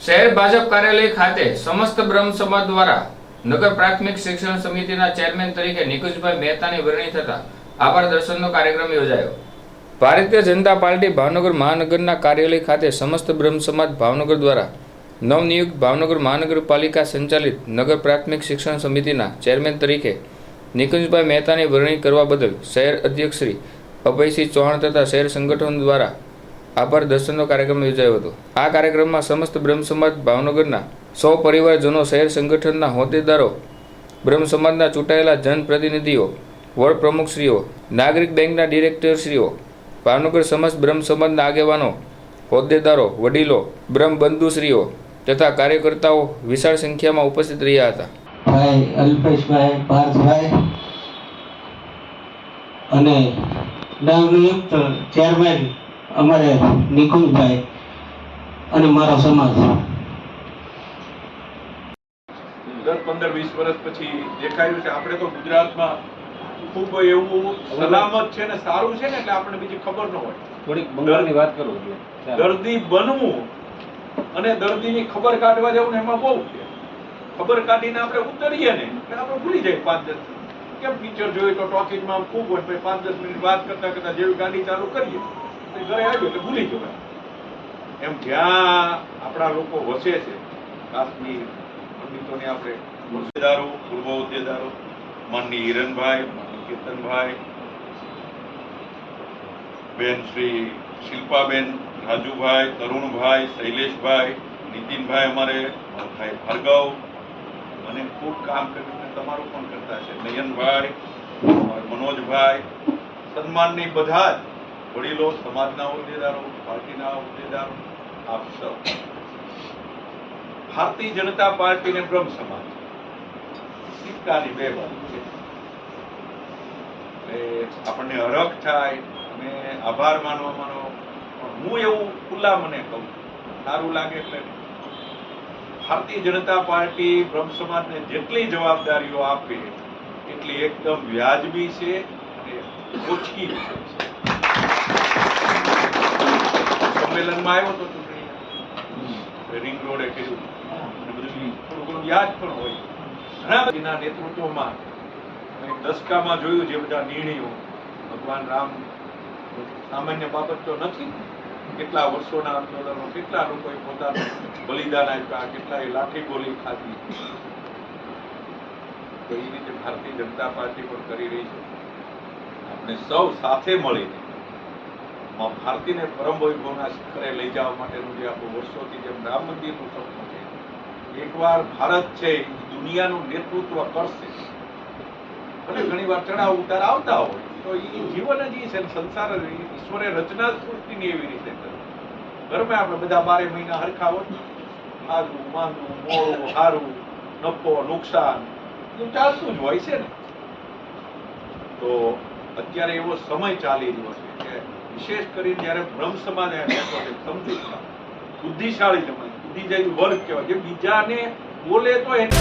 શહેર ભાજપ કાર્યાલય ખાતે સમસ્ત બ્રહ્મ સમાજ દ્વારા નગર પ્રાથમિક શિક્ષણ સમિતિના ચેરમેન તરીકે નિકુંજભાઈ મહેતાની વરણી થતા આભાર દર્શનનો કાર્યક્રમ યોજાયો. ભારતીય જનતા પાર્ટી ભાવનગર મહાનગરના કાર્યાલય ખાતે સમસ્ત બ્રહ્મ સમાજ ભાવનગર દ્વારા નવનિયુક્ત ભાવનગર મહાનગરપાલિકા સંચાલિત નગર પ્રાથમિક શિક્ષણ સમિતિના ચેરમેન તરીકે નિકુંજભાઈ મહેતાની વરણી કરવા બદલ શહેર અધ્યક્ષ શ્રી અભયસિંહ ચૌહાણ તથા શહેર સંગઠન દ્વારા આભાર દર્શનનો કાર્યક્રમ યોજાયો હતો. આ કાર્યક્રમમાં સમસ્ત બ્રહ્મ સમાજ ભાવનગરના સૌ પરિવારજનો, શહેર સંગઠનના હોદ્દેદારો, બ્રહ્મ સમાજના ચૂંટાયેલા જનપ્રતિનિધિઓ, વડ પ્રમુખશ્રીઓ, નાગરિક બેંકના ડિરેક્ટરશ્રીઓ, ભાવનગર સમસ્ત બ્રહ્મ સમાજના આગેવાનો, હોદ્દેદારો, વડીલો, બ્રહ્મ બંધુશ્રીઓ તથા કાર્યકર્તાઓ વિશાળ સંખ્યામાં ઉપસ્થિત રહ્યા હતા. ભાઈ અલ્પેશભાઈ પાર્થભાઈ અને ચેરમેન અમારે નિકુંજભાઈ અને મારો સમાજ. દસ પંદર વીસ વર્ષ પછી દેખાયું છે. આપણે તો ગુજરાતમાં ખૂબ એવું સલામત છે ને સારું છે ને એટલે આપણને બીજી ખબર ન હોય. થોડીક બંગાળની વાત કરું દર્દી બનવું અને દર્દીની ખબર કાઢવા જવું ને એમાં બહુ છે. ખબર કાઢીને આપણે ઉતરીએ ને એટલે આપણે ભૂલી જાય પાંચ દસ કેમ પિક્ચર જોઈએ તો ટોકીજમાં ખૂબ હોય પાંચ દસ મિનિટ વાત કરતા કરતા જેવી ગાડી ચાલુ કરીએ. તો ઘરે આવ્યું એટલે ભૂલી જવાય એમ જ્યાં આપણા લોકો વસે છે, કાશ્મીર પંડિતોને આપણે હોદ્દેદારો પૂર્વ હોદ્દેદારો માનની હિરણભાઈ, માનની કેતનભાઈ, બેન શ્રી શિલ્પાબેન રાજુભાઈ, તરુણભાઈ, શૈલેષભાઈ, નીતિનભાઈ અમારે, મારો ભાઈ ભાર્ગવ, અને ખૂબ કામ કરીને તમારું પણ કરતા છે. નયનભાઈ મનોજભાઈ, સન્માનની બધા જ વડીલો, સમાજના હોદ્દેદારો, પાર્ટીના હોદ્દેદારો, આપ સૌ. ભારતીય જનતા પાર્ટી ને બ્રહ્મ સમાજ. સિક્કાની બે બાજુ છે. આપણને હરખ થાય, અને આભાર માનવા માનો હું એવું ખુલ્લા મને કહું, સારું લાગે એટલે ભારતીય જનતા પાર્ટી બ્રહ્મ સમાજને જેટલી જવાબદારીઓ આપે, એટલી એકદમ વ્યાજબી છે અને ઓછી છે. સંમેલનમાં આવ્યો હતો ચૂંટણી રિંગ રોડે કર્યું. અને થોડું યાદ પણ હોય. ઘણા બધીના નેતૃત્વમાં દસકામાં જોયું જે બધા નિર્ણયો, ભગવાન રામ સામાન્ય બાબત તો નથી. કેટલા વર્ષોના આંદોલનો, કેટલા લોકોએ પોતાનું બલિદાન આપ્યા, કેટલાએ લાઠી ગોલી ખાધી. તો એ રીતે ભારતીય જનતા પાર્ટી પણ કરી રહી છે. આપણે સૌ સાથે મળીને ભારતીને પરમ વૈભવના શિખરે લઈ જવા માટેનું જે આપણું વર્ષોથી જેમ રામ મંદિરનું સપનું છે, એકવાર ભારત છે દુનિયાનું નેતૃત્વ કરશે. અને ઘણી વાર ચડાવ ઉતાર આવતા હોય, તો એ જીવન જ છે સંસાર ઈશ્વરે રચના જ સૃષ્ટિની એવી રીતે કરી. ઘરમાં આપણે બધા બારે મહિના હરખા હોય આગવું માંગવું મોડું હારું નફો, નુકસાન એવું ચાલતું જ હોય છે ને. તો અત્યારે એવો સમય ચાલી રહ્યો છે કે વિશેષ કરીને જ્યારે બ્રહ્મ સમાજ અહીંયા બેઠો છે. સમજુ બુદ્ધિશાળી સમાજ બુદ્ધિશાળી વર્ગ કહેવાય. જે બીજાને બોલે તો એને